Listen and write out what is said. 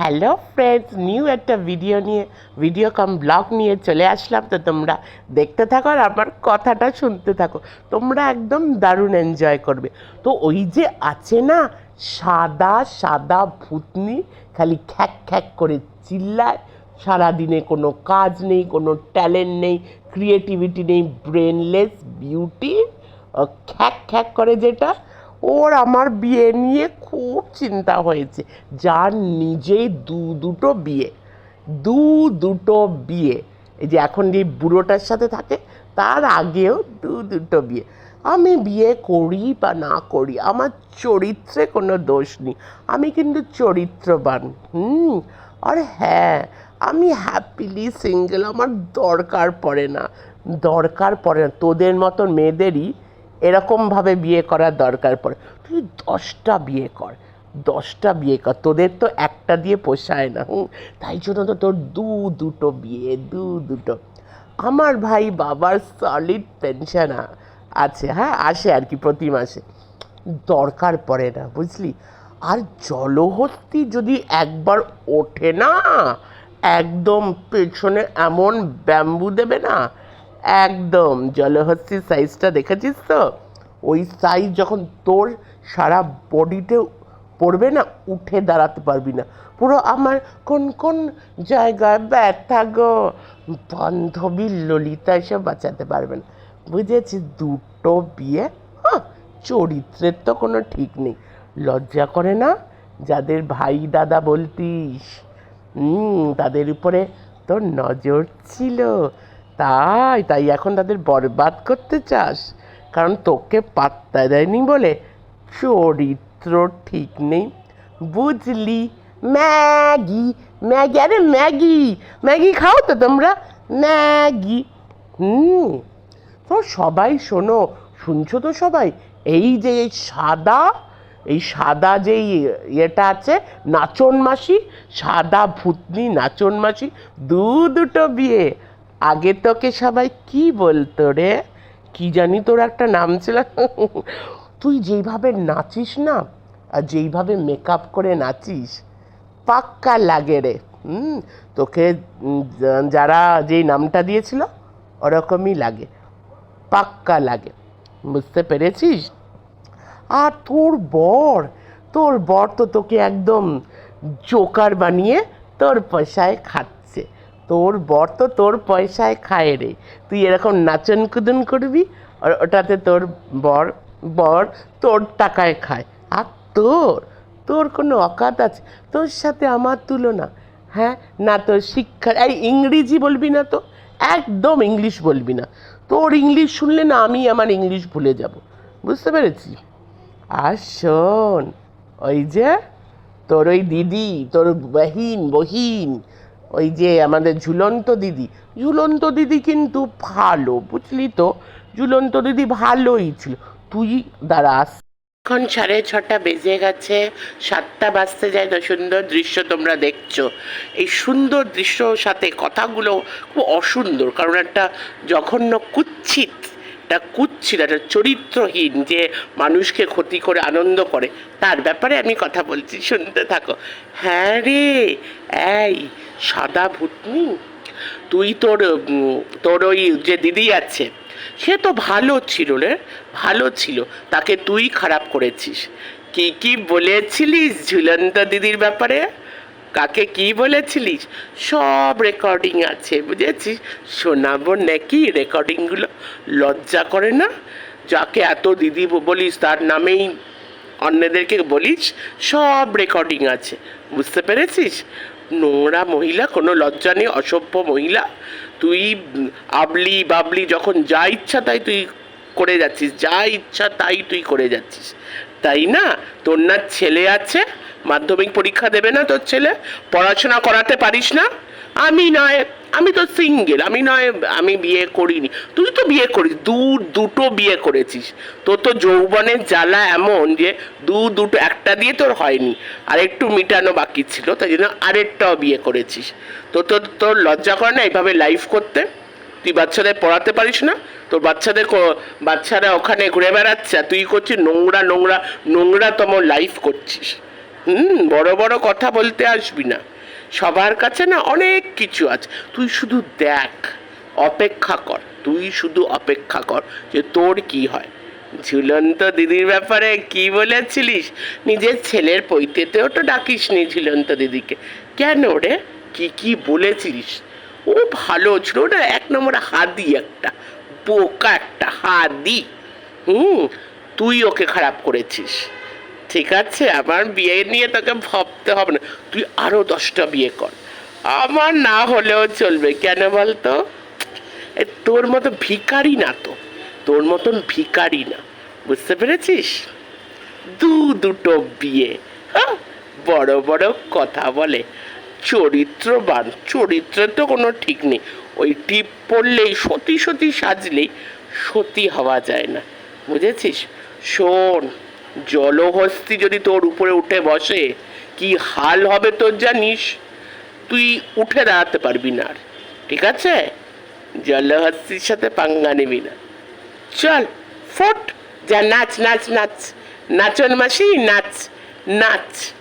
Hello friends new একটা video নিয়ে video cum blog নিয়ে চলে আসলাম। তো তোমরা দেখতে থাকো আর আমার কথাটা শুনতে থাকো। তোমরা একদম দারুণ এনজয় করবে। তো ওই যে আছে না, সাদা সাদা ভূতনি, খালি খ্যাক খ্যাক করে চিল্লায়। সারাদিনে কোনো কাজ নেই, কোনো ট্যালেন্ট নেই ক্রিয়েটিভিটি নেই ব্রেনলেস বিউটি খ্যাক খ্যাক করে যেটা ওর আমার বিয়ে নিয়ে খুব চিন্তা হয়েছে। যার নিজেই দু দুটো বিয়ে। দু দুটো বিয়ে। এই যে এখন যে বুড়োটার সাথে থাকে, তার আগেও দু দুটো বিয়ে। আমি বিয়ে করি বা না করি, আমার চরিত্রে কোনো দোষ নেই। আমি কিন্তু চরিত্রবান, হুম? আর হ্যাঁ আমি হ্যাপিলি সিঙ্গেল আমার দরকার পড়ে না। দরকার পড়ে না। তোদের মতন মেয়েদেরই এরকমভাবে বিয়ে করার দরকার পড়ে। তুই দশটা বিয়ে কর, দশটা বিয়ে কর। তোদের তো একটা দিয়ে পোষায় না, হুম? তাই জন্য তো তোর দু দুটো বিয়ে, দু দুটো। আমার ভাই বাবার সলিড পেনশন আছে হ্যাঁ? আসে আর কি প্রতি মাসে। দরকার পড়ে না, বুঝলি? আর জলহস্তি যদি একবার ওঠে না, একদম পেছনে এমন ব্যাম্বু দেবে না একদম। জলহস্তির সাইজটা দেখেছিস তো? ওই সাইজ যখন তোর সারা বডিতে পড়বে না, উঠে দাঁড়াতে পারবি না। পুরো আমার কোন কোন জায়গায় ব্যথা গো? বান্ধবী ললিতা এসে বাঁচাতে পারবে না। বুঝেছি দুটো বিয়ে হ্যাঁ চরিত্রের তো কোনো ঠিক নেই। লজ্জা করে না? যাদের ভাই দাদা বলতিস। তাদের উপরে তোর নজর ছিল। তাই তাই এখন তাদের বরবাদ করতে চাস। কারণ তোকে পাত্তা দেয়নি বলে চরিত্র ঠিক নেই। বুঝলি? ম্যাগি ম্যাগি, আরে ম্যাগি ম্যাগি খাও তো তোমরা। ম্যাগি। হুম, তো সবাই শোনো, শুনছো তো সবাই? এই যে এই সাদা এই সাদা যে ইয়েটা আছে, নাচন মাসি, সাদা ভূতনি নাচন মাসি, দু দুটো বিয়ে। আগে তোকে সবাই কি বলতো রে? কি জানি তোর একটা নাম ছিল? তুই যেইভাবে নাচিস না, আর যেইভাবে মেকআপ করে নাচিস, পাক্কা লাগে রে। হুম? তোকে যারা যেই নামটা দিয়েছিল, ওরকমই লাগে। পাক্কা লাগে। বুঝতে পেরেছিস? আর তোর বর তোর বর তো তোকে একদম জোকার বানিয়ে তোর পয়সায় খাচ্ছে তোর বর তো তোর পয়সায় খায় রে। তুই এরকম নাচন কুদন করবি আর ওটাতে তোর বর বর তোর টাকায় খায়। আর তোর তোর কোনো অকাত আছে? তোর সাথে আমার তুলনা। হ্যাঁ না তোর শিক্ষা, এই ইংরেজি বলবি না তো? একদম ইংলিশ বলবি না। তোর ইংলিশ শুনলে না আমি আমার ইংলিশ ভুলে যাব। বুঝতে পেরেছি? আর শোন, ওই যে তোর ওই দিদি, তোর বহিন বহিন ওই যে আমাদের ঝুলন্ত দিদি। ঝুলন্ত দিদি কিন্তু ভালো, বুঝলি তো? ঝুলন্ত দিদি ভালোই ছিল। তুই দাঁড়াস এখন সাড়ে ছটা বেজে গেছে, সাতটা বাজতে যায় না, সুন্দর দৃশ্য তোমরা দেখছ। এই সুন্দর দৃশ্য সাথে কথাগুলো খুব অসুন্দর, কারণ একটা জঘন্য কুচ্ছিত, একটা কুচ্ছিত, একটা চরিত্রহীন যে মানুষকে ক্ষতি করে, আনন্দ করে, তার ব্যাপারে আমি কথা বলছি, শুনতে থাকো। হ্যাঁ রে, এই সাদা ভূতনি, তুই তোর তোর ওই যে দিদি আছে, সে তো ভালো ছিল রে, ভালো ছিল, তাকে তুই খারাপ করেছিস। কি কি বলেছিলিস ঝুলন্ত দিদির ব্যাপারে? কাকে কি বলেছিলিস? সব রেকর্ডিং আছে, বুঝেছিস? শোনাবো নাকি রেকর্ডিংগুলো লজ্জা করে না? যাকে এত দিদি বলিস, তার নামেই অন্যদেরকে বলিস, সব রেকর্ডিং আছে, বুঝতে পেরেছিস? নোংরা মহিলা, কোনো লজ্জা নেই, অসভ্য মহিলা। তুই আবলি বাবলি যখন যা ইচ্ছা তাই তুই করে যাচ্ছিস, যা ইচ্ছা তাই তুই করে যাচ্ছিস। তাই না? তোর না ছেলে আছে, মাধ্যমিক পরীক্ষা দেবে না তোর ছেলে? পড়াশোনা করাতে পারিস না? আমি নয়, আমি তো সিঙ্গেল আমি নয়, আমি বিয়ে করিনি। তুই তো বিয়ে করিস, দু, দুটো বিয়ে করেছিস। তোর তো যৌবনের জ্বালা এমন যে দু, দুটো, একটা দিয়ে তোর হয়নি। আর একটু মিটানো বাকি ছিল, তাই জন্য আরেকটাও বিয়ে করেছিস। তো তোর তোর লজ্জা করে না এইভাবে লাইফ করতে? তুই বাচ্চাদের পড়াতে পারিস না? তোর বাচ্চাদের বাচ্চারা ওখানে ঘুরে বেড়াচ্ছে, আর তুই করছিস নোংরা নোংরা, নোংরাতম লাইফ করছিস। হুম, বড় বড় কথা বলতে আসবি না। সবার কাছে না অনেক কিছু আছে। তুই শুধু দেখ, অপেক্ষা কর। তুই শুধু অপেক্ষা কর যে তোর কি হয়। ঝুলন্ত দিদির ব্যাপারে কি বলেছিলিস? নিজের ছেলের পৈতেতেও তো ডাকিস নি ঝুলন্ত দিদিকে। কেন রে? কি কি বলেছিলিস? ও ভালো ছিল, ওটা এক নম্বর হাদি একটা, বোকা একটা হাদি। হুম, তুই ওকে খারাপ করেছিস। ঠিক আছে, আমার বিয়ে নিয়ে তোকে ভাবতে হবে না। তুই আরও দশটা বিয়ে কর। আমার না হলেও চলবে, কেন বলতো? তোর মতো ভিখারি না তো। তোর মতন ভিখারি না। বুঝতে পেরেছিস? দু দুটো বিয়ে হ্যাঁ? বড় বড় কথা বলে। চরিত্রবান, চরিত্র তো কোনো ঠিক নেই। ওই টিপ পড়লেই, সতী সতী সাজলেই সতী হওয়া যায় না। বুঝেছিস? শোন জলহস্তি যদি তোর উপরে উঠে বসে, কি হাল হবে তোর জানিস? তুই উঠে দাঁড়াতে পারবি না আর, ঠিক আছে? জলহস্তির সাথে পাঙ্গা নিবি না। চল, ফোট, যা, নাচ নাচ নাচ। নাচন মাসি, নাচ নাচ।